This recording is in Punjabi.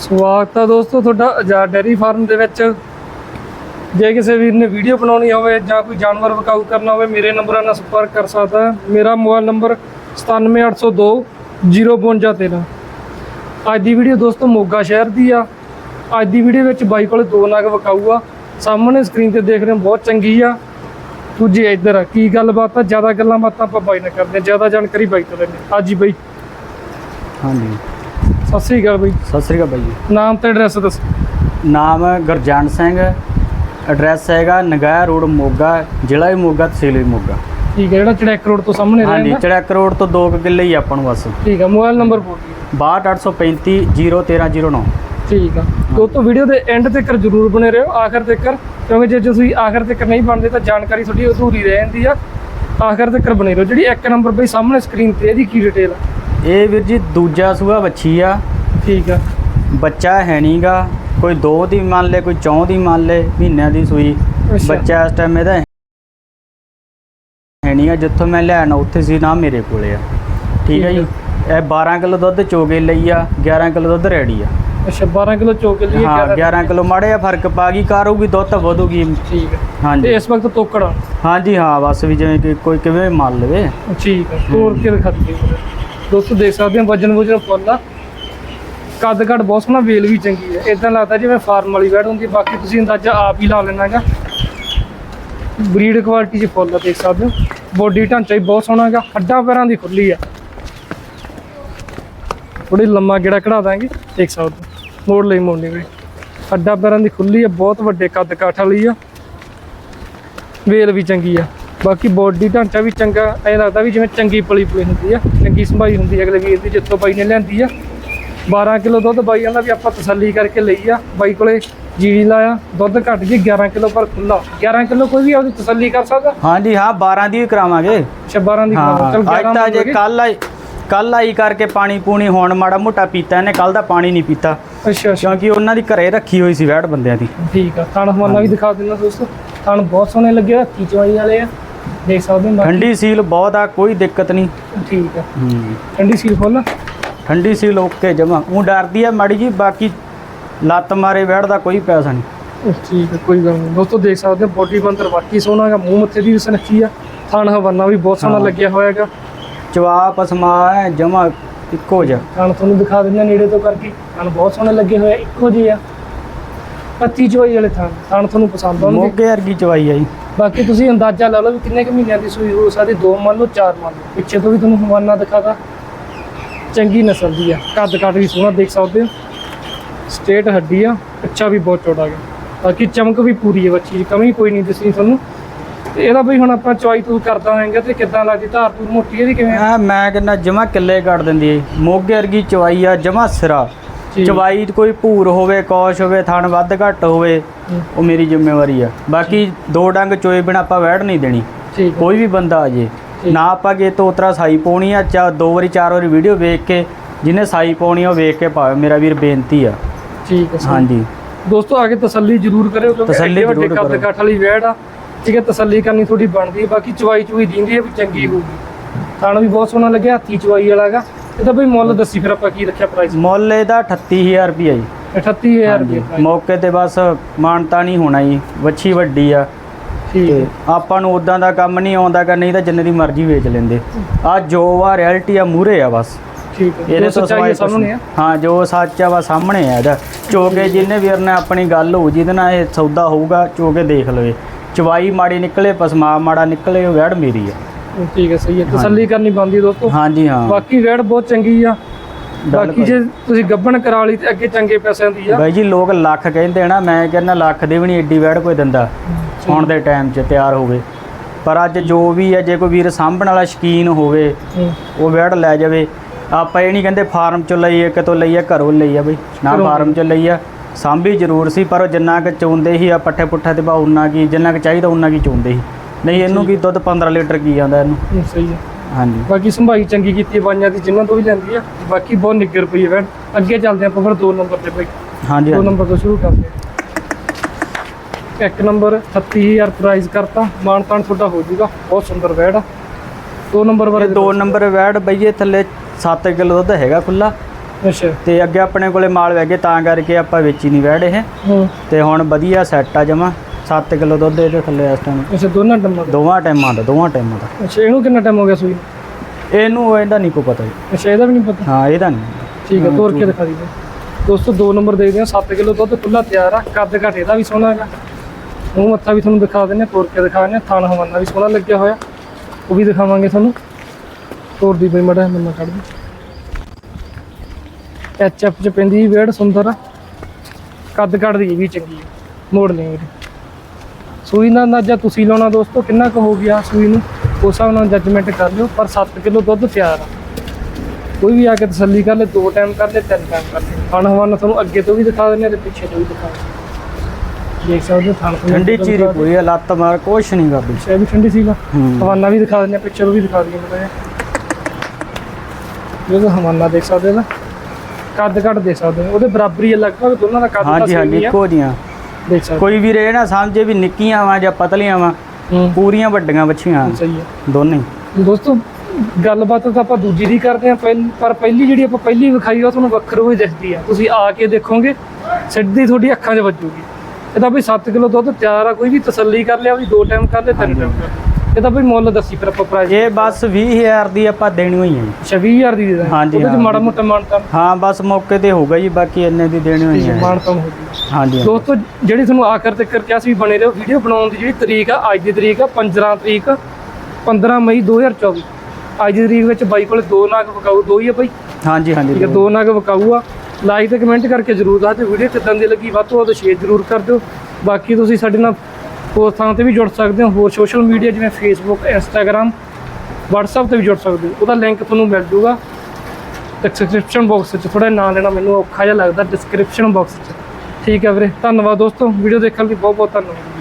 ਸਵਾਗਤ ਹੈ ਦੋਸਤੋ ਤੁਹਾਡਾ ਆਜ਼ਾਦ ਡੈਰੀ ਫਾਰਮ ਦੇ ਵਿੱਚ। ਜੇ ਕਿਸੇ ਵੀਰ ਨੇ ਵੀਡੀਓ ਬਣਾਉਣੀ ਹੋਵੇ ਜਾਂ ਕੋਈ ਜਾਨਵਰ ਵਿਕਾਊ ਕਰਨਾ ਹੋਵੇ, ਮੇਰੇ ਨੰਬਰਾਂ ਨਾਲ ਸੰਪਰਕ ਕਰ ਸਕਦਾ ਹੈ। ਮੇਰਾ ਮੋਬਾਈਲ ਨੰਬਰ 97802 05213 ਅੱਜ ਦੀ ਵੀਡੀਓ ਦੋਸਤੋ ਮੋਗਾ ਸ਼ਹਿਰ ਦੀ ਆ। ਅੱਜ ਦੀ ਵੀਡੀਓ ਵਿੱਚ ਬਾਈ ਕੋਲੇ ਦੋ ਨਗ ਵਿਕਾਊ ਆ। ਸਾਹਮਣੇ ਸਕਰੀਨ ਤੇ ਦੇਖ ਰਹੇ ਹੋ, ਬਹੁਤ ਚੰਗੀ ਆ। ਦੂਜੀ ਇੱਧਰ ਆ, ਕੀ ਗੱਲਬਾਤ ਆ? ਜ਼ਿਆਦਾ ਗੱਲਾਂ ਬਾਤਾਂ ਆਪਾਂ ਬਾਈ ਨਾਲ ਕਰਦੇ ਹਾਂ। ਜ਼ਿਆਦਾ ਜਾਣਕਾਰੀ ਬਾਈ ਤੋਂ ਲੈਂਦੇ ਹਾਂ। ਅੱਜ ਬਾਈ। ਹਾਂਜੀ। ਸਤਿ ਸ੍ਰੀ ਅਕਾਲ ਬਾਈ ਸਤਿ ਸ੍ਰੀ ਅਕਾਲ ਬਾਈ ਜੀ। ਨਾਮ ਤੇ ਐਡਰੈਸ ਦੱਸੋ। ਨਾਮ ਹੈ ਗੁਰਜੰਟ ਸਿੰਘ ਐਡਰੈਸ ਹੈਗਾ ਨਗਾਇਆ ਰੋਡ ਮੋਗਾ ਜ਼ਿਲ੍ਹਾ ਵੀ ਮੋਗਾ ਤਹਿਸੀਲ ਵੀ ਮੋਗਾ। ਠੀਕ ਹੈ ਜਿਹੜਾ ਚੜੈਕ ਰੋਡ ਤੋਂ ਸਾਹਮਣੇ ਹਾਂਜੀ ਰਹਿੰਦਾ ਚੜੈਕ ਰੋਡ ਤੋਂ 2 ਕਿੱਲੇ ਹੀ ਆਪਾਂ ਨੂੰ ਬਸ। ਠੀਕ ਹੈ ਮੋਬਾਈਲ ਨੰਬਰ ਬੋਲ ਦਿਓ। 62835 01309 ਠੀਕ ਆ। ਦੋਸਤੋ ਵੀਡੀਓ ਦੇ ਐਂਡ ਤੱਕ ਜਰੂਰ ਬਨੇ ਰਹੋ ਆਖਰ ਤੱਕ। ਕਿਉਂਕਿ ਜੇ ਤੁਸੀਂ ਆਖਰ ਤੱਕ ਨਹੀਂ ਬਣਦੇ ਤਾਂ ਜਾਣਕਾਰੀ ਤੁਹਾਡੀ ਅਧੂਰੀ ਰਹਿ ਜਾਂਦੀ ਆ। ਆਖਰ ਤੱਕ ਬਨੇ ਰਹੋ। ਜਿਹੜੀ ਇੱਕ ਨੰਬਰ ਬਈ ਸਾਹਮਣੇ ਸਕਰੀਨ ਤੇ ਇਹਦੀ ਕੀ ਡਿਟੇਲ ਆ? ਇਹ ਵੀਰ ਜੀ ਦੂਜਾ ਸੂਆ ਵੱਛੀ ਆ। ਠੀਕ ਆ। ਬੱਚਾ ਹੈ ਨਹੀਂਗਾ। ਕੋਈ 2 ਦੀ ਮੰਨ ਲੈ ਕੋਈ 4 ਦੀ ਮੰਨ ਲੈ ਮਹੀਨਿਆਂ ਦੀ ਸੂਈ। ਅੱਛਾ। ਬੱਚਾ ਇਸ ਟਾਈਮ ਇਹਦਾ ਹੈ ਨਹੀਂਗਾ ਜਿੱਥੋਂ ਮੈਂ ਲੈਣਾ ਉੱਥੇ ਸੀ ਨਾ ਮੇਰੇ ਕੋਲੇ ਆ। ਠੀਕ ਹੈ ਜੀ। ਇਹ 12 ਕਿਲੋ ਦੁੱਧ ਚੋਗੇ ਲਈ ਆ 11 ਕਿਲੋ ਦੁੱਧ ਰੈਡੀ ਆ। ਅੱਛਾ 12 ਕਿਲੋ ਚੋਕ ਲਈ ਹਾਂ 11 ਕਿਲੋ ਮਾੜੇ ਆ ਫ਼ਰਕ ਪਾ ਗਈ ਕਰੂਗੀ ਦੁੱਧ ਵਧੂਗੀ। ਠੀਕ ਆ। ਤੇ ਹਾਂਜੀ ਇਸ ਵਕਤ ਤੋਕੜ ਆ। ਹਾਂਜੀ ਹਾਂ ਬਸ ਵੀ ਜਿਵੇਂ ਕਿ ਕੋਈ ਕਿਵੇਂ ਮੰਨ ਲਵੇ। ਠੀਕ ਆ ਤੋੜ ਕੇ ਦਿਖਾ ਦੋਸਤੋ ਦੇਖ ਸਕਦੇ ਹੋ ਵਜਨ ਵੁਜਨ ਫੁੱਲ ਆ। ਕੱਦ ਕੱਦ ਬਹੁਤ ਸੋਹਣਾ, ਵੇਲ ਵੀ ਚੰਗੀ ਹੈ ਇਦਾਂ ਲੱਗਦਾ ਜਿਵੇਂ ਫਾਰਮ ਵਾਲੀ ਬੈਡ ਹੁੰਦੀ ਬਾਕੀ ਤੁਸੀਂ ਅੰਦਾਜ਼ਾ ਆਪ ਹੀ ਲਾ ਲੈਣਾ ਹੈਗਾ। ਬਰੀਡ ਕੁਆਲਿਟੀ ਚ ਫੁੱਲ ਆ, ਦੇਖ ਸਕਦੇ ਹੋ। ਬੋਡੀ ਢਾਂਚਾ ਵੀ ਬਹੁਤ ਸੋਹਣਾ ਹੈਗਾ। ਹੱਡਾਂ ਪੈਰਾਂ ਦੀ ਖੁੱਲੀ ਆ। ਥੋੜੀ ਲੰਮਾ ਗੇੜਾ ਕਢਾ ਦਾਂਗੇ, ਦੇਖ ਸਕਦੇ ਹੋ। ਮੋੜ ਲਈ ਮੋੜਨੀ ਵੀ ਹੱਡਾਂ ਪੈਰਾਂ ਦੀ ਖੁੱਲੀ ਆ, ਬਹੁਤ ਵੱਡੇ ਕੱਦ ਕਾਠ ਵਾਲੀ ਆ। ਵੇਲ ਵੀ ਚੰਗੀ ਆ। ਬਾਕੀ ਬੋਡੀ ਢਾਂਚਾ ਵੀ ਚੰਗਾ ਐ ਲੱਗਦਾ ਵੀ ਜਿਵੇਂ ਚੰਗੀ ਪਲੀ ਪਲੀ ਹੁੰਦੀ ਆ ਚੰਗੀ ਸੰਭਾਈ ਹੁੰਦੀ ਆ ਅਗਲੇ ਵੀਰ ਦੀ ਜਿੱਥੋਂ ਬਾਈ ਨੇ ਲਿਆਂਦੀ ਆ। 12 ਕਿਲੋ ਦੁੱਧ ਬਾਈ ਕਹਿੰਦਾ ਵੀ ਆਪਾਂ ਤਸੱਲੀ ਕਰਕੇ ਲਈ ਆ। ਬਾਈ ਕੋਲੇ ਜੀਰੀ ਲਾਇਆ ਦੁੱਧ ਘਟ ਗਈ 11 ਕਿਲੋ ਪਰ ਖੁੱਲਾ 11 ਕਿਲੋ ਕੋਈ ਵੀ ਆਪਦੀ ਤਸੱਲੀ ਕਰ ਸਕਦਾ? ਹਾਂਜੀ ਹਾਂ 12 ਦੀ ਵੀ ਕਰਾਵਾਂਗੇ। ਅੱਛਾ 12 ਦੀ ਹਾਂ ਚਲ ਅੱਜ 11 ਤਾਂ ਜੇ ਕੱਲ ਆਈ ਕੱਲ ਆਈ ਕਰਕੇ ਪਾਣੀ ਪੂਣੀ ਹੁਣ ਮਾੜਾ ਮੋਟਾ ਪੀਤਾ ਇਹਨੇ ਕੱਲ ਦਾ ਪਾਣੀ ਨਹੀਂ ਪੀਤਾ। ਅੱਛਾ ਅੱਛਾ। ਕਿਉਂਕਿ ਉਹਨਾਂ ਦੀ ਘਰੇ ਰੱਖੀ ਹੋਈ ਸੀ ਵੈੜ ਬੰਦਿਆਂ ਦੀ। ਠੀਕ ਆ ਥਣ ਹਮਾਨਾ ਵੀ ਦਿਖਾ ਦਿੰਦਾ ਦੋਸਤੋ। ਥਣ ਬਹੁਤ ਸੋਹਣੇ ਲੱਗੇ ਹੱਥੀ ਚਵਾਈ ਵਾਲੇ ਆ। ਦੇਖ ਸਕਦੇ ਹੋ ਬਾਕੀ। ਠੰਡੀ ਸੀਲ ਬਹੁਤ ਆ ਕੋਈ ਦਿੱਕਤ ਨਹੀਂ। ਠੀਕ ਆ। ਹੂੰ। ਠੰਡੀ ਸੀਲ ਫੁੱਲ? ਠੰਡੀ ਸੀਲ ਓਕੇ ਜਮਾ। ਉਹ ਡਰਦੀ ਆ ਮਾੜੀ ਜੀ ਬਾਕੀ ਲੱਤ ਮਾਰੇ ਵੈੜ ਦਾ ਕੋਈ ਪੈਸਾ ਨਹੀਂ। ਠੀਕ ਹੈ ਕੋਈ ਗੱਲ ਨਹੀਂ। ਦੋਸਤੋ ਦੇਖ ਸਕਦੇ ਹੋ ਬੋਡੀ ਬੰਦਰ ਬਾਕੀ ਸੋਹਣਾ ਹੈਗਾ ਮੂੰਹ ਮੱਥੇ ਦੀ ਵੀ ਸੁਨੱਖੀ ਆ ਥਣ ਹਵਾਨਾ ਵੀ ਬਹੁਤ ਸੋਹਣਾ ਹਾਂ। ਲੱਗਿਆ ਹੋਇਆ ਹੈਗਾ। ਚਵਾ ਪਸਮਾ ਹੈ ਜਮਾ ਇੱਕੋ ਜਿਹਾ। ਥਣ ਤੁਹਾਨੂੰ ਦਿਖਾ ਦਿੰਦਾ ਨੇੜੇ ਤੋਂ ਕਰਕੇ। ਥਣ ਬਹੁਤ ਸੋਹਣੇ ਲੱਗੇ ਹੋਏ ਆ ਇੱਕੋ ਜਿਹੇ ਆ। ਪੱਤੀ ਚੋਈ ਵਾਲੇ ਥਣ ਥਣ ਤੁਹਾਨੂੰ ਪਸੰਦ ਆਉਣਗੇ। ਮੋਗੇ ਵਰਗੀ ਚਵਾਈ ਆ ਜੀ। ਬਾਕੀ ਤੁਸੀਂ ਅੰਦਾਜ਼ਾ ਲਾ ਲਓ ਵੀ ਕਿੰਨੇ ਕੁ ਮਹੀਨਿਆਂ ਦੀ ਸੂਈ ਹੋ ਸਕਦੀ, ਦੋ ਮੰਨ ਲਓ, ਚਾਰ ਮੰਨ ਲਓ। ਪਿੱਛੇ ਤੋਂ ਵੀ ਤੁਹਾਨੂੰ ਹਵਾਨਾ ਦਿਖਾਦਾ ਚੰਗੀ ਨਸਲ ਦੀ ਆ। ਕੱਦ ਕੱਦ ਵੀ ਸੋਹਣਾ ਦੇਖ ਸਕਦੇ ਹੋ। ਸਟੇਟ ਹੱਡੀ ਆ ਅੱਛਾ ਵੀ ਬਹੁਤ ਚੌੜਾ ਗਿਆ। ਬਾਕੀ ਚਮਕ ਵੀ ਪੂਰੀ ਹੈ ਬੱਚੀ ਦੀ, ਕਮੀ ਕੋਈ ਨਹੀਂ ਦਿਸਣੀ ਤੁਹਾਨੂੰ। ਤੇ ਇਹਦਾ ਬਈ ਹੁਣ ਆਪਾਂ ਚਵਾਈ ਤੂੰ ਕਰਦਾ ਹੋਏਗਾ ਤੇ ਕਿੱਦਾਂ ਲੱਗਦੀ? ਧਾਰ ਤੂਰ ਮੋਟੀ ਇਹਦੀ ਕਿਵੇਂ? ਆ? ਮੈਂ ਕਹਿੰਦਾ ਜਮਾ ਕਿੱਲੇ ਕੱਢ ਦਿੰਦੀ ਹੈ ਮੋਗੇ ਵਰਗੀ ਚਵਾਈ ਆ, ਜਮਾ ਸਿਰਾ। ਚਵਾਈ ਕੋਈ ਭੂਰ ਹੋਵੇ ਕੌਸ਼ ਹੋਵੇ ਥਣ ਵੱਧ ਘੱਟ ਹੋਵੇ ਉਹ ਮੇਰੀ ਜ਼ਿੰਮੇਵਾਰੀ ਆ। ਬਾਕੀ ਦੋ ਡੰਗ ਚੋਏ ਬਿਨਾ ਆਪਾਂ ਵੈੜ ਨਹੀਂ ਦੇਣੀ। ਕੋਈ ਵੀ ਬੰਦਾ ਆ ਜੇ। ਨਾ ਆਪਾਂ ਗੇ ਤੋਂ ਉਤਰਾ ਸਾਈ ਪਾਉਣੀ ਆ ਚਾ ਦੋ ਵਾਰੀ ਚਾਰ ਵਾਰੀ ਵੀਡੀਓ ਵੇਖ ਕੇ ਜਿਹਨੇ ਸਾਈ ਪਾਉਣੀ ਉਹ ਵੇਖ ਕੇ ਪਾਵੇ। ਮੇਰਾ ਵੀਰ ਬੇਨਤੀ ਆ। ਠੀਕ ਹੈ। ਹਾਂਜੀ। ਦੋਸਤੋ ਆ ਕੇ ਤਸੱਲੀ ਜ਼ਰੂਰ ਕਰਿਓ ਕਿਉਂਕਿ ਤਸੱਲੀ ਜ਼ਰੂਰ ਕੱਦ ਕਰੋ। ਕੱਠ ਵਾਲੀ ਵੈੜ ਆ। ਠੀਕ ਹੈ ਤਸੱਲੀ ਕਰਨੀ ਥੋੜੀ ਬਣਦੀ ਹੈ ਬਾਕੀ ਚਵਾਈ ਚੁਈ ਦਿੰਦੀ ਹੈ ਵੀ ਚੰਗੀ ਹੋਊਗੀ। ਥਣ ਵੀ ਬਹੁਤ ਸੋਹਣਾ ਲੱਗਿਆ ਹੱਥੀ ਚਵਾਈ ਵਾਲਾ ਹੈਗਾ। ਇਹਦਾ ਬਈ ਮੁੱਲ ਦੱਸੀ ਫਿਰ ਆਪਾਂ ਕੀ ਰੱਖਿਆ ਪ੍ਰਾਈਸ ਮੁੱਲ ਇਹਦਾ 38000 ਰੁਪਈਆ ਜੀ। 38000 ਹਾਂਜੀ, ਰੁਪਏ ਮੌਕੇ ਤੇ ਬਸ ਮਾਨਤਾ ਨਹੀਂ ਹੋਣਾ ਜੀ ਵੱਛੀ ਵੱਡੀ ਆ। ਠੀਕ ਆਪਾਂ ਨੂੰ ਉਦਾਂ ਦਾ ਕੰਮ ਨਹੀਂ ਆਉਂਦਾ ਕਿ ਨਹੀਂ ਤਾਂ ਜਿੰਨੇ ਦੀ ਮਰਜ਼ੀ ਵੇਚ ਲੈਂਦੇ। ਆ ਜੋ ਆ ਰਿਐਲਿਟੀ ਆ ਮੂਰੇ ਆ ਬਸ। ਠੀਕ ਹੈ। ਇਹਦੇ ਤੋਂ ਕੁਛ ਸਾਹਮਣੇ ਹਾਂ ਜੋ ਸੱਚ ਆ ਵਾ ਸਾਹਮਣੇ ਆ ਇਹਦਾ। ਚੋਕੇ ਜਿੰਨੇ ਵੀਰ ਨੇ ਆਪਣੀ ਗੱਲ ਹੋ ਜਿਹਦੇ ਨਾਲ ਇਹ ਸੌਦਾ ਹੋਊਗਾ ਚੋਕੇ ਦੇਖ ਲਵੇ। ਚਵਾਈ ਮਾੜੀ ਨਿਕਲੇ ਪਸਮਾ ਮਾੜਾ ਨਿਕਲੇ ਉਹ ਵੈੜ ਮੇਰੀ ਆ। ਠੀਕ ਹੈ ਸਹੀ ਹੈ। ਤਸੱਲੀ ਕਰਨੀ ਬੰਦੀ ਦੋਸਤੋ। ਹਾਂਜੀ ਹਾਂ। ਬਾਕੀ ਵੈੜ ਬਹੁਤ ਚੰਗੀ ਆ। ਬਾਕੀ ਜੇ ਤੁਸੀਂ ਗੱਬਣ ਕਰਾ ਲਈ ਤੇ ਅੱਗੇ ਚੰਗੇ ਪੈਸਿਆਂ ਦੀ ਆ। ਬਾਈ ਜੀ ਲੋਕ ਲੱਖ ਕਹਿੰਦੇ ਨਾ ਮੈਂ ਕਹਿੰਦਾ ਲੱਖ ਦੇ ਵੀ ਨਹੀਂ ਏਡੀ ਵੈੜ ਕੋਈ ਦਿੰਦਾ। ਹੁਣ ਦੇ ਟਾਈਮ 'ਚ ਤਿਆਰ ਹੋਵੇ। ਪਰ ਅੱਜ ਜੋ ਵੀ ਹੈ ਜੇ ਕੋਈ ਵੀਰ ਸਾਂਭਣ ਵਾਲਾ ਸ਼ਕੀਨ ਹੋਵੇ ਹੂੰ, ਉਹ ਵੈੜ ਲੈ ਜਾਵੇ। ਆਪਾਂ ਇਹ ਨਹੀਂ ਕਹਿੰਦੇ ਫਾਰਮ ਚੋਂ ਲਈਏ ਕਿਤੋਂ ਲਈਏ ਘਰੋਂ ਲਈਏ ਬਈ। ਨਾ ਫਾਰਮ ਚੋਂ ਲਈਆ ਸਾਂਭੀ ਜ਼ਰੂਰ ਸੀ ਪਰ ਉਹ ਜਿੰਨਾ ਕੁ ਚੋਂਦੇ ਹੀ ਆ ਪੱਠੇ ਪੁੱਠਾ ਤੇ ਬਾ ਉਨਾ ਕੀ ਜਿੰਨਾ ਕੁ ਚਾਹੀਦਾ ਉਨਾ ਕੀ ਚੋਂਦੇ ਸੀ। ਨਹੀਂ ਇਹਨੂੰ ਕੀ ਦੁੱਧ 15 ਲੀਟਰ ਕੀ ਜਾਂਦਾ ਇਹਨੂੰ? ਹੂੰ, ਸਹੀ ਹੈ। ਹਾਂਜੀ। ਬਾਕੀ ਸੰਭਾਈ ਚੰਗੀ ਕੀਤੀ ਹੈ ਬਾਈਆਂ ਦੀ ਜਿਨ੍ਹਾਂ ਤੋਂ ਵੀ ਲੈਂਦੀ ਆ ਬਾਕੀ ਬਹੁਤ ਨਿੱਗਰ ਪਈ ਹੈ ਅੱਗੇ ਚੱਲਦੇ ਆਪਾਂ ਫਿਰ ਦੋ ਨੰਬਰ ਤੇ ਬਈ। ਹਾਂਜੀ ਦੋ ਹਾਂਜੀ। ਨੰਬਰ ਤੋਂ ਸ਼ੁਰੂ ਕਰਦੇ ਹਾਂ। ਇੱਕ ਨੰਬਰ 38000 ਪ੍ਰਾਈਸ ਕਰਤਾ। ਮਾਨ ਤਾਨ ਤੁਹਾਡਾ ਹੋ ਜਾਊਗਾ। ਬਹੁਤ ਸੁੰਦਰ ਵੈੜ ਆ। ਦੋ ਨੰਬਰ ਬਾਰੇ ਇਹ ਦੋ ਨੰਬਰ ਵੈੜ ਬਈਏ ਥੱਲੇ 7 ਕਿਲੋ ਦੁੱਧ ਹੈਗਾ ਖੁੱਲਾ ਅੱਛਾ। ਤੇ ਅੱਗੇ ਆਪਣੇ ਕੋਲੇ ਮਾਲ ਵੈਗੇ ਤਾਂ ਕਰਕੇ ਆਪਾਂ ਵੇਚੀ ਨਹੀਂ ਵੈੜ ਇਹ। ਹੂੰ। ਤੇ ਹੁਣ ਵਧੀਆ ਸੈੱਟ ਆ ਜਮਾ। 7 ਕਿਲੋ ਦੁੱਧ ਇਹਦੇ ਥੱਲੇ ਇਸ ਟਾਈਮ ਅੱਛਾ ਦੋਨਾਂ ਟੰਮਾਂ ਦਾ? ਦੋਵਾਂ ਟਾਈਮਾਂ ਦਾ ਦੋਵਾਂ ਟਾਈਮਾਂ ਦਾ। ਅੱਛਾ ਇਹਨੂੰ ਕਿੰਨਾ ਟਾਈਮ ਹੋ ਗਿਆ ਸੂਈ? ਨੂੰ? ਇਹਨੂੰ ਇਹਦਾ ਨਹੀਂ ਕੋ ਪਤਾ ਜੀ। ਅੱਛਾ ਇਹਦਾ ਵੀ ਨਹੀਂ ਪਤਾ? ਹਾਂ ਇਹਦਾ ਨਹੀਂ ਠੀਕ ਹੈ ਤੋਰ ਕੇ ਦਿਖਾ ਦਿਓ ਦੋਸਤੋ ਦੋ ਨੰਬਰ ਦੇਖਦੇ ਹਾਂ 7 ਕਿਲੋ ਦੁੱਧ ਖੁੱਲਾ ਤਿਆਰ ਆ ਕੱਦ ਘੱਟ ਇਹਦਾ ਵੀ ਸੋਹਣਾ ਹੈਗਾ। ਮੂੰਹ ਮੱਥਾ ਵੀ ਤੁਹਾਨੂੰ ਦਿਖਾ ਹਾਂ ਤੋਰ ਕੇ ਦਿਖਾ ਹਾਂ ਥਾਣ ਹਵਾਨਾ ਵੀ ਸੋਹਣਾ ਲੱਗਿਆ ਹੋਇਆ। ਉਹ ਵੀ ਦਿਖਾਵਾਂਗੇ ਤੁਹਾਨੂੰ। ਤੋਰ ਦੀ ਬਈ ਮੜਾ ਮੈਨੂੰ ਕੱਢ ਦੇ ਐਚ ਐਫ ਚ ਪੈਂਦੀ ਵੇੜ ਸੁੰਦਰ। ਆ ਕੱਦ ਕੱਟ ਦੀ ਵੀ ਚੰਗੀ ਮੋੜ ਲਈ ਵੀਰੇ ਸੂਈ ਦਾ ਅੰਦਾਜ਼ਾ ਤੁਸੀਂ ਲਾਉਣਾ ਦੋਸਤੋ ਕਿੰਨਾ ਕੁ ਹੋ ਗਿਆ ਸੂਈ ਨੂੰ? ਉਸ ਹਿਸਾਬ ਨਾਲ ਜੱਜਮੈਂਟ ਕਰ ਲਿਓ ਪਰ 7 ਕਿਲੋ ਦੁੱਧ ਤਿਆਰ ਆ। ਕੋਈ ਵੀ ਆ ਕੇ ਤਸੱਲੀ ਕਰ ਲੈ ਦੋ ਟਾਈਮ ਕਰ ਲੈ ਤਿੰਨ ਟਾਈਮ ਕਰ ਲੈ। ਖਾਣ ਹਵਾਨਾ ਤੁਹਾਨੂੰ ਅੱਗੇ ਤੋਂ ਵੀ ਦਿਖਾ ਦਿੰਦੇ ਹਾਂ ਤੇ ਪਿੱਛੇ ਤੋਂ ਵੀ ਦਿਖਾ ਦਿੰਦੇ। ਦੇਖ ਸਕਦੇ ਹੋ ਤੋਂ ਠੰਡੀ ਚੀਰੀ ਪੂਰੀ ਆ ਲੱਤ ਮਾਰ ਕੁਛ ਨਹੀਂ ਕਰਦੀ। ਪਿੱਛੇ ਵੀ ਠੰਡੀ ਸੀਗਾ। ਹਵਾਨਾ ਵੀ ਦਿਖਾ ਦਿੰਦੇ ਹਾਂ ਪਿੱਛੇ ਤੋਂ ਵੀ ਦਿਖਾ ਦਈਏ ਮਤਲਬ ਇਹ ਹਵਾਨਾ ਦੇਖ ਸਕਦੇ ਹੋ ਨਾ? ਕੱਦ ਕੱਟ ਦੇਖ ਸਕਦੇ ਹੋ। ਉਹਦੇ ਬਰਾਬਰੀ ਹੈ ਲਗਭਗ ਦੋਨਾਂ ਦਾ ਕੱਦ ਤਾਂ ਹਾਂਜੀ ਹਾਂਜੀ ਹੀ ਆ। ਇੱਕੋ ਜੀਆਂ ਦੇਖ ਸਕਦੇ ਕੋਈ ਵੀ ਰੇ ਨਾ ਸਮਝੇ ਵੀ ਨਿੱਕੀਆਂ ਵਾ ਜਾਂ ਪਤਲੀਆਂ ਵਾ ਪੂਰੀਆਂ ਵੱਡੀਆਂ ਬੱਚੀਆਂ ਸਹੀ ਹੈ। ਦੋਨੇ। ਦੋਸਤੋ ਗੱਲਬਾਤ ਤਾਂ ਆਪਾਂ ਦੂਜੀ ਦੀ ਕਰਦੇ ਪਹਿਲ- ਪਰ ਪਹਿਲੀ ਜਿਹੜੀ ਆਪਾਂ ਪਹਿਲੀ ਵਿਖਾਈ ਆ ਉਹ ਤੁਹਾਨੂੰ ਵੱਖਰੋ ਹੀ ਦਿਖਦੀ ਆ। ਤੁਸੀਂ ਆ ਕੇ ਦੇਖੋਗੇ ਸਿੱਧੀ ਤੁਹਾਡੀ ਅੱਖਾਂ 'ਚ ਵੱਜੂਗੀ। ਇਹ ਤਾਂ ਵੀ 7 ਕਿਲੋ ਦੁੱਧ ਤਿਆਰ ਆ ਕੋਈ ਵੀ ਤਸੱਲੀ ਕਰ ਲਿਆ ਵੀ ਦੋ ਟਾਈਮ ਕਰ ਲੈ ਤਿੰਨ ਟਾਈਮ ਕਰ ਲਿਆ। ਇਹ ਤਾਂ ਵੀ ਮੁੱਲ ਦੱਸੀ ਫਿਰ ਆਪਾਂ ਪ੍ਰਾਈਸ ਇਹ ਬਸ 20000 ਦੀ ਆਪਾਂ ਦੇਣੀ ਹੋਈ ਹੈ 26000 ਦੀ ਦੇ ਦਾਂਗੇ। ਹਾਂਜੀ, ਉਹਦੇ 'ਚ ਹਾਂ। ਮਾੜਾ ਮੋਟਾ ਮਾਨਤਾ ਹਾਂ ਬਸ ਮੌਕੇ ਤੇ ਹੋਊਗਾ ਜੀ ਬਾਕੀ ਇੰਨੇ ਦੀ ਦੇਣੀ ਹੋਈ ਹੈ। ਮਾਨਤਾ ਹੋ ਗਈ ਹਾਂਜੀ ਦੋਸਤੋ ਜਿਹੜੀ ਤੁਹਾਨੂੰ ਆਖਰ ਤੱਕ ਕਿਹਾ ਸੀ ਵੀ ਬਣੇ ਰਹੋ ਵੀਡੀਓ ਬਣਾਉਣ ਦੀ ਜਿਹੜੀ ਤਰੀਕ ਆ ਅੱਜ ਦੀ ਤਰੀਕ ਆ 15 ਤਰੀਕ 15 ਮਈ 2024 ਅੱਜ ਦੀ ਤਰੀਕ ਵਿੱਚ ਬਾਈ ਕੋਲੇ ਦੋ ਨਾਗ ਵਿਕਾਊ ਦੋ ਹੀ ਆ ਬਾਈ। ਹਾਂਜੀ ਹਾਂਜੀ ਠੀਕ ਹੈ ਦੋ ਨਗ ਵਿਕਾਊ ਆ। ਲਾਈਕ ਤੇ ਕਮੈਂਟ ਕਰਕੇ ਜਰੂਰ ਦੱਸ ਦਿਓ ਵੀਡੀਓ ਕਿਦਾਂ ਦੀ ਲੱਗੀ ਵੱਧ ਤੋਂ ਵੱਧ ਸ਼ੇਅਰ ਜਰੂਰ ਕਰ ਦਿਓ। ਬਾਕੀ ਤੁਸੀਂ ਸਾਡੇ ਨਾਲ ਹੋਰ ਥਾਂ ਤੇ ਵੀ ਜੁੜ ਸਕਦੇ ਹੋ, ਹੋਰ ਸੋਸ਼ਲ ਮੀਡੀਆ ਜਿਵੇਂ ਫੇਸਬੁੱਕ ਇੰਸਟਾਗ੍ਰam WhatsApp ਤੇ ਵੀ ਜੁੜ ਸਕਦੇ ਹੋ। ਉਹਦਾ ਲਿੰਕ ਤੁਹਾਨੂੰ ਮਿਲ ਜੂਗਾ। ਡਿਸਕ੍ਰਿਪਸ਼ਨ ਬਾਕਸ ਵਿੱਚ ਥੋੜਾ ਨਾਂ ਲੈਣਾ ਮੈਨੂੰ ਔਖਾ ਜਿਹਾ ਲੱਗਦਾ ਡਿਸਕ੍ਰਿਪਸ਼ਨ ਬਾਕਸ 'ਚ ਠੀਕ ਹੈ ਵੀਰੇ, ਧੰਨਵਾਦ ਦੋਸਤੋ। ਵੀਡੀਓ ਦੇਖਣ ਲਈ ਬਹੁਤ ਬਹੁਤ ਧੰਨਵਾਦ।